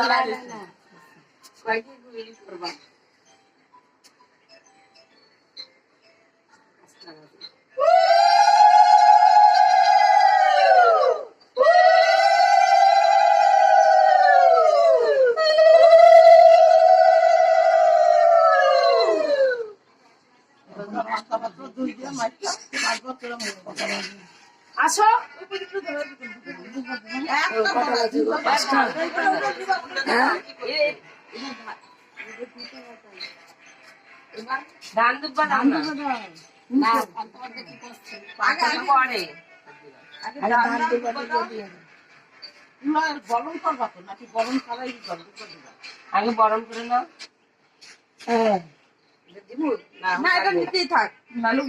Залазите. Кой ги го видиш първа? Estava mas. আসো। পাঁচটা। হ্যাঁ ধান দুব্বা না পরে। করবা তো নাকি গরম ছাড়াই গরম করে দিবা? আগে বরণ করে নাও। দিবু না না এটা নিতেই থাক। নাহলে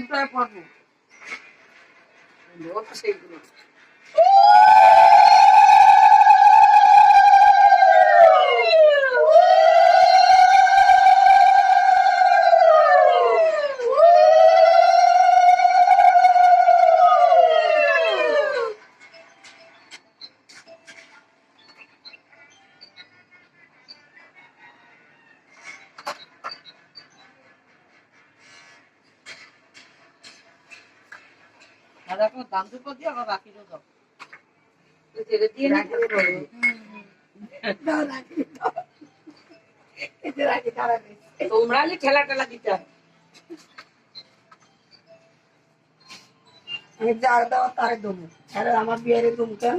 no outro segmento. Uh! দাম দুটো দিয়ে আবার বাকি দাও। দিয়ে নিতে তোমরা ঠেলা টেলা দিতে হবে। আমি যার দেওয়া তারে দেবো। আর আমার বিয়ারে দেবো কেন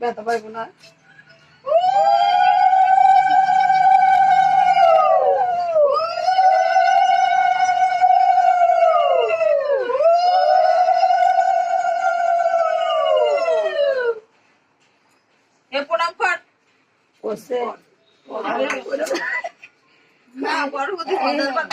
ব্যথা পাইবো না। না বড় হতে কথা বার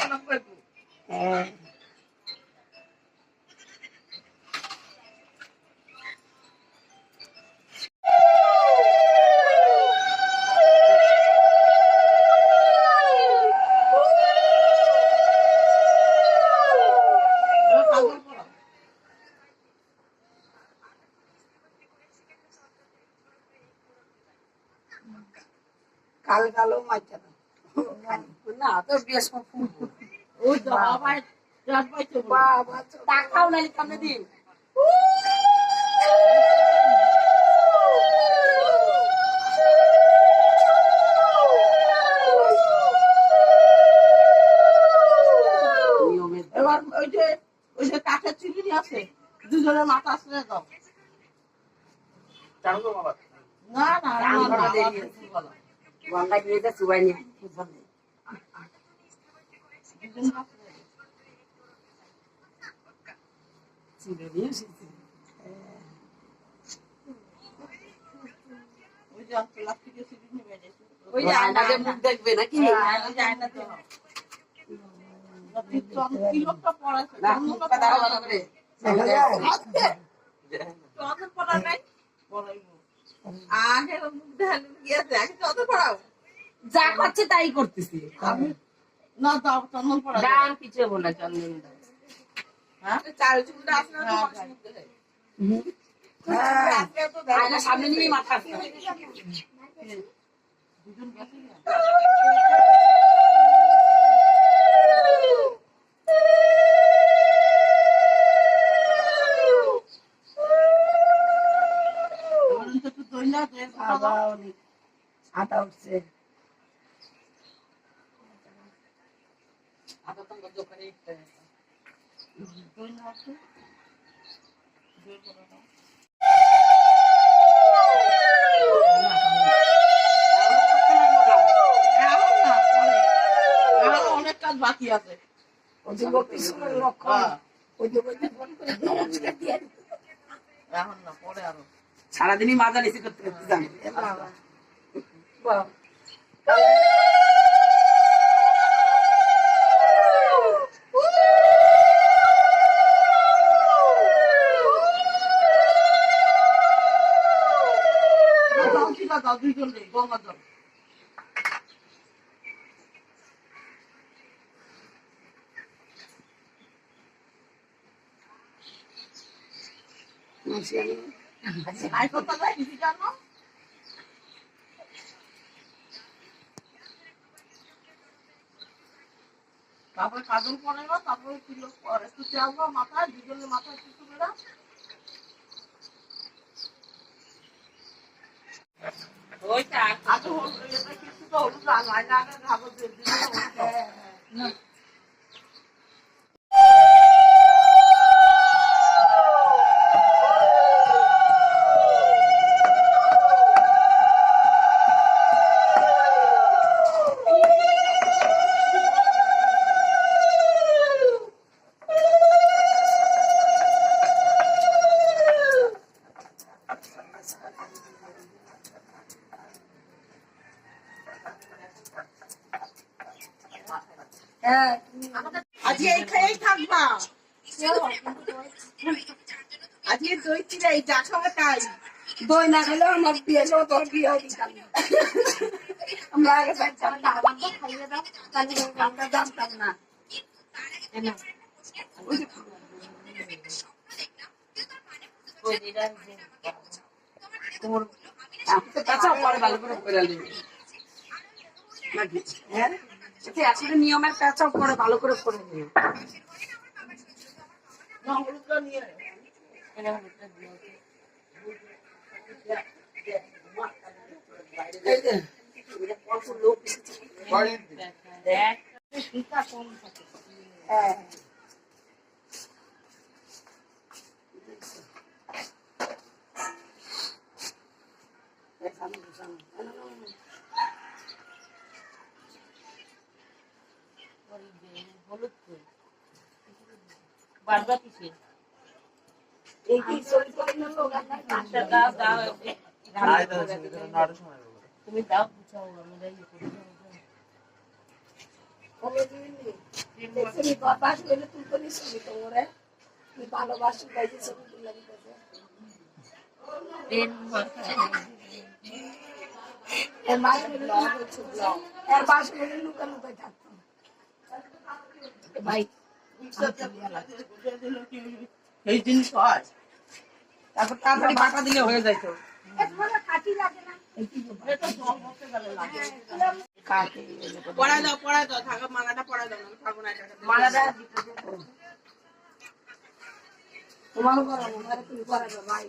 কাল কালো মাইটা না। না তো বেশ আবার চার বাবা টাকাও নাই কামে দিন। এবার ওই যে ওই যে কাঠের চিনি আছে দুজনের মাথা আসলে দাও না না না, রাম না, বাবা না, দেরি আবার আছে। বলো। গঙ্গা দিয়ে যা চুবাই নিয়ে। চিড়ে নিয়ে এসেছি ওই যে চিনি আয়নাতে মুখ দেখবে নাকি হ্যাঁ, ওই যে আয়নাতে। চন্দন- কি লোকটা পড়াছে? না চন্দনটা মুখটা দাঁড়া ভালো পড়াছে। করে দেখা যায় চন্দন পড়া নাই? পড়াইবো। আগে গিয়েছে, আগে পড়াও। যা করছে তাই করতেছি। আমি না দাও চন্দন পড়া ডান কিছু বলে চন্দন দাও। হ্যাঁ? চাল চুলটা আসলে। হ্যাঁ আয়না সামনে নিয়ে মাথা দুজন গেছে অনেক কাজ বাকি আছে ওই যে ফোন করে নমস্কার দিয়ে এখন না পরে আরও। সারাদিনই মাজা নিচে করতে করতে জল মাসি আমি তারপরে কাজল পরে তারপরে কিলো একটু আসব মাথায় দুজনের মাথায় কিছু বেড়া ওইটা আগে হলুদ। কিছুটা হলুদ আগে আগে আজকে এই খেয়েই থাকবা। আজকে দই চিড়ে এই যা খাবে তাই। দই না খেলে আমার বিয়ে হলো তোর বিয়ে হবে আমরা আগে জানতাম না আমাকে খাইয়ে দাও তাহলে আমরা জানতাম না। ওই যে ওই যেটা তোমার আমি পরে ভালো করে করে নিবি। হ্যাঁ? আসলে নিয়মের কাঁচাও পরে ভালো করে করে নিও না হলুদ কই বারবার কিসে এই কি চরিত্র লোক আপনার আচ্ছা দাও দাও তুমি দাও বুঝাও আমরা ইয়ে করি দেখছি বাস গেলে তুই তো নিশ্চয়ই তোমরে তুই ভালোবাসি গাইছে ছবি তুলে দিতেছে দেন এর মাঝে ব্লগ হচ্ছে ব্লগ এর বাস গেলে লুকা লুকাই থাকতো এ ভাই এই জিনিস হয়। তারপর তাড়াতাড়ি বাটা দিলে হয়ে যায় তো। পড়ায় দাও পড়ায় দাও থাকা মালাটা পড়ায় দাও মালাটা দিতে তোমারও করো তুমি করা যাও ভাই।